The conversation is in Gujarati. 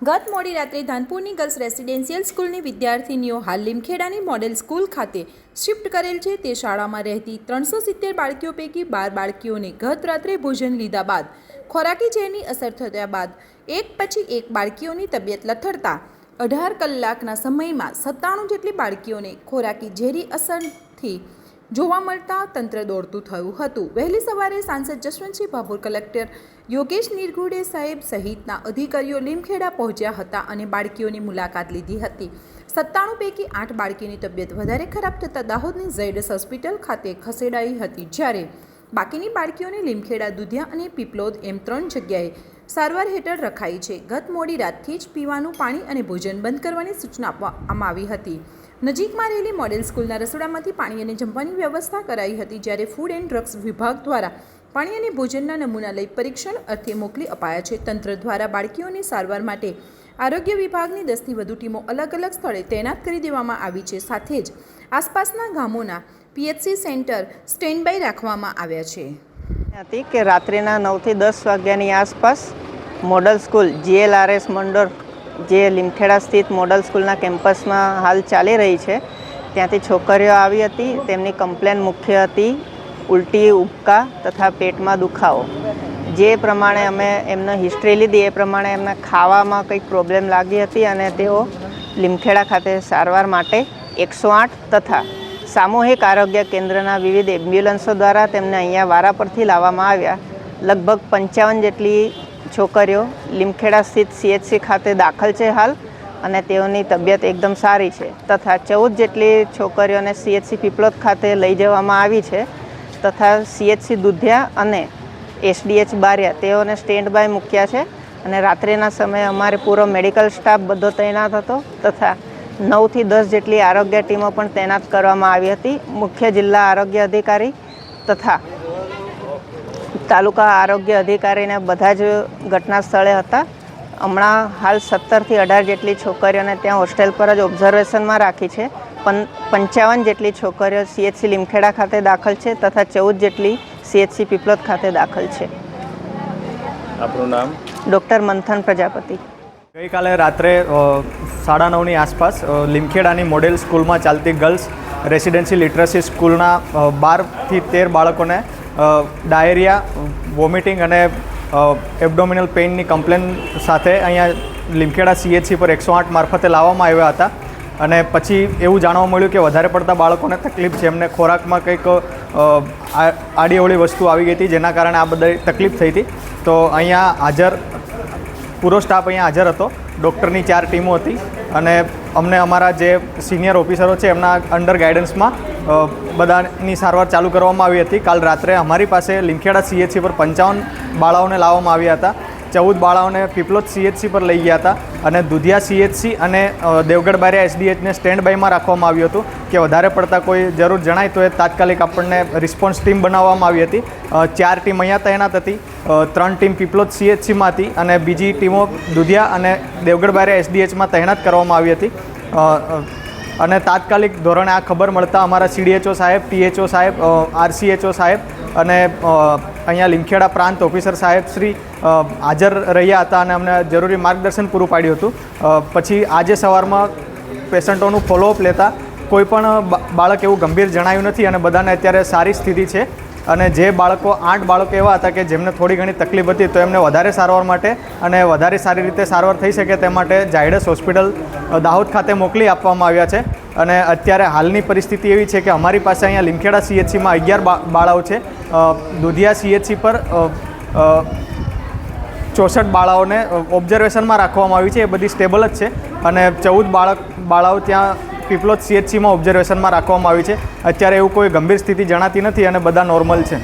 ગત મોડી રાત્રે ધાનપુરની ગર્લ્સ રેસિડેન્શિયલ સ્કૂલની વિદ્યાર્થીનીઓ હાલ લીમખેડાની મોડેલ સ્કૂલ ખાતે શિફ્ટ કરેલ છે. તે શાળામાં રહેતી ત્રણસો સિત્તેર બાળકીઓ પૈકી બાર બાળકીઓને ગત રાત્રે ભોજન લીધા બાદ ખોરાકી ઝેરની અસર થયા બાદ એક પછી એક બાળકીઓની તબિયત લથડતા અઢાર કલાકના સમયમાં સત્તાણું જેટલી બાળકીઓને ખોરાકી ઝેરી અસરથી જોવા મળતા તંત્ર દોડતું થયું હતું. વહેલી સવારે સાંસદ જશવંતસિંહ ભાભોર, કલેક્ટર યોગેશ નિરગુડે સાહેબ સહિતના અધિકારીઓ લીમખેડા પહોંચ્યા હતા અને બાળકીઓની મુલાકાત લીધી હતી. સત્તાણું પૈકી આઠ બાળકીની તબિયત વધારે ખરાબ થતાં દાહોદની ઝેડસ હોસ્પિટલ ખાતે ખસેડાઈ હતી. જ્યારે બાકીની બાળકીઓને લીમખેડા, દુધિયા અને પીપલોદ એમ ત્રણ જગ્યાએ સારવાર હેઠળ રખાઈ છે. ગત મોડી રાતથી જ પીવાનું પાણી અને ભોજન બંધ કરવાની સૂચના આપવામાં આવી હતી. નજીકમાં રહેલી મોડેલ સ્કૂલના રસોડામાંથી પાણી અને જમવાની વ્યવસ્થા કરાઈ હતી, જ્યારે ફૂડ એન્ડ ડ્રગ્સ વિભાગ દ્વારા પાણી અને ભોજનના નમૂના લઈ પરીક્ષણ અર્થે મોકલી અપાયા છે. તંત્ર દ્વારા બાળકીઓની સારવાર માટે આરોગ્ય વિભાગની દસથી વધુ ટીમો અલગ અલગ સ્થળે તૈનાત કરી દેવામાં આવી છે. સાથે જ આસપાસના ગામોના પીએચસી સેન્ટર સ્ટેન્ડ બાય રાખવામાં આવ્યા છે. હતી કે રાત્રિના નવથી દસ વાગ્યાની આસપાસ મોડલ સ્કૂલ જીએલઆરએસ મંડળ જે લીમખેડા સ્થિત મોડલ સ્કૂલના કેમ્પસમાં હાલ ચાલી રહી છે, ત્યાંથી છોકરીઓ આવી હતી, તેમની કમ્પ્લેન મુખ્ય હતી ઉલટી, ઉબકા તથા પેટમાં દુખાવો. જે પ્રમાણે અમે એમનો હિસ્ટ્રી લીધી, એ પ્રમાણે એમને ખાવામાં કંઈક પ્રોબ્લેમ લાગી હતી અને તેઓ લીમખેડા ખાતે સારવાર માટે એકસો આઠ તથા સામૂહિક આરોગ્ય કેન્દ્રના વિવિધ એમ્બ્યુલન્સો દ્વારા તેમને અહીંયા વારા પરથી લાવવામાં આવ્યા. લગભગ પંચાવન જેટલી છોકરીઓ લીમખેડા સ્થિત સીએચસી ખાતે દાખલ છે હાલ અને તેઓની તબિયત એકદમ સારી છે. તથા ચૌદ જેટલી છોકરીઓને સીએચસી પીપલોદ ખાતે લઈ જવામાં આવી છે. તથા સીએચસી દુધિયા અને એસડીએચ બારિયા તેઓને સ્ટેન્ડ બાય મૂક્યા છે અને રાત્રિના સમયે અમારે પૂરો મેડિકલ સ્ટાફ બધો તૈનાત હતો તથા નવથી દસ જેટલી આરોગ્ય ટીમો પણ તૈનાત કરવામાં આવી હતી. મુખ્ય જિલ્લા આરોગ્ય અધિકારી તથા તાલુકા આરોગ્ય અધિકારીને બધા જ ઘટના સ્થળે હતા. હમણાં હાલ સત્તરથી અઢાર જેટલી છોકરીઓને ત્યાં હોસ્ટેલ પર જ ઓબ્ઝર્વેશનમાં રાખી છે. પંચાવન જેટલી છોકરીઓ સીએચસી લીમખેડા ખાતે દાખલ છે તથા ચૌદ જેટલી સીએચસી પીપલોદ ખાતે દાખલ છે. આપણું નામ? ડૉક્ટર મંથન પ્રજાપતિ. ગઈકાલે રાત્રે સાડા નવની આસપાસ લીમખેડાની મોડેલ સ્કૂલમાં ચાલતી ગર્લ્સ રેસિડેન્સી લિટરસી સ્કૂલના બારથી તેર બાળકોને ડાયરિયા, વોમિટિંગ અને એબડોમિનલ પેઇનની કમ્પ્લેન સાથે અહીંયા લીમખેડા સીએચસી પર એકસો આઠ મારફતે લાવવામાં આવ્યા હતા. અને પછી એવું જાણવા મળ્યું કે વધારે પડતા બાળકોને તકલીફ છે. એમને ખોરાકમાં કંઈક આડીઓળી વસ્તુ આવી ગઈ હતી, જેના કારણે આ બધી તકલીફ થઈ હતી. તો અહીંયા હાજર, પૂરો સ્ટાફ અહીંયા હાજર હતો. ડૉક્ટરની ચાર ટીમો હતી. અને અમને અમારા જે સિનિયર ઓફિસરો છે, એમના અંડર ગાઈડન્સમાં બધાની સારવાર ચાલુ કરવામાં આવી હતી. કાલ રાત્રે અમારી પાસે લીમખેડા સીએચસી પર પંચાવન બાળાઓને લાવવામાં આવ્યા હતા. ચૌદ બાળાઓને પીપલોદ સીએચસી પર લઈ ગયા હતા. અને દુધિયા સીએચસી અને દેવગઢ બારિયા એસડીએચને સ્ટેન્ડ બાયમાં રાખવામાં આવ્યું હતું કે વધારે પડતા કોઈ જરૂર જણાય તો એ તાત્કાલિક આપણને રિસ્પોન્સ ટીમ બનાવવામાં આવી હતી. ચાર ટીમ અહીંયા તૈનાત હતી. ત્રણ ટીમ પીપલોદ સીએચસીમાં હતી અને બીજી ટીમો દુધિયા અને દેવગઢ બારિયા એસડીએચમાં તૈનાત કરવામાં આવી હતી. અને તાત્કાલિક ધોરણે આ ખબર મળતા અમારા સીડીએચઓ સાહેબ ટીએચઓ સાહેબ આરસીએચઓ સાહેબ અને અહીંયા લીમખેડા પ્રાંત ઓફિસર સાહેબ શ્રી હાજર રહ્યા હતા અને અમને જરૂરી માર્ગદર્શન પૂરું પાડ્યું હતું. પછી આજે સવારમાં પેશન્ટોનું ફોલોઅપ લેતા કોઈ પણ બાળક એવું ગંભીર જણાયું નથી અને બધાને અત્યારે સારી સ્થિતિ છે. અને જે બાળકો આઠ બાળકો એવા હતા કે જેમને થોડી ઘણી તકલીફ હતી તો એમને વધારે સારવાર માટે અને વધારે સારી રીતે સારવાર થઈ શકે તે માટે ઝાયડસ હોસ્પિટલ દાહોદ ખાતે મોકલી આપવામાં આવ્યા છે. અને અત્યારે હાલની પરિસ્થિતિ એવી છે કે અમારી પાસે અહીંયા લીમખેડા સીએચસીમાં અગિયાર બાળાઓ છે. દુધિયા સીએચસી પર ચોસઠ બાળાઓને ઓબ્ઝર્વેશનમાં રાખવામાં આવી છે. એ બધી સ્ટેબલ જ છે. અને ચૌદ બાળક, બાળાઓ ત્યાં પીપલોદ સીએચસીમાં ઓબ્ઝર્વેશનમાં રાખવામાં આવી છે. અત્યારે એવું કોઈ ગંભીર સ્થિતિ જણાતી નથી અને બધા નોર્મલ છે.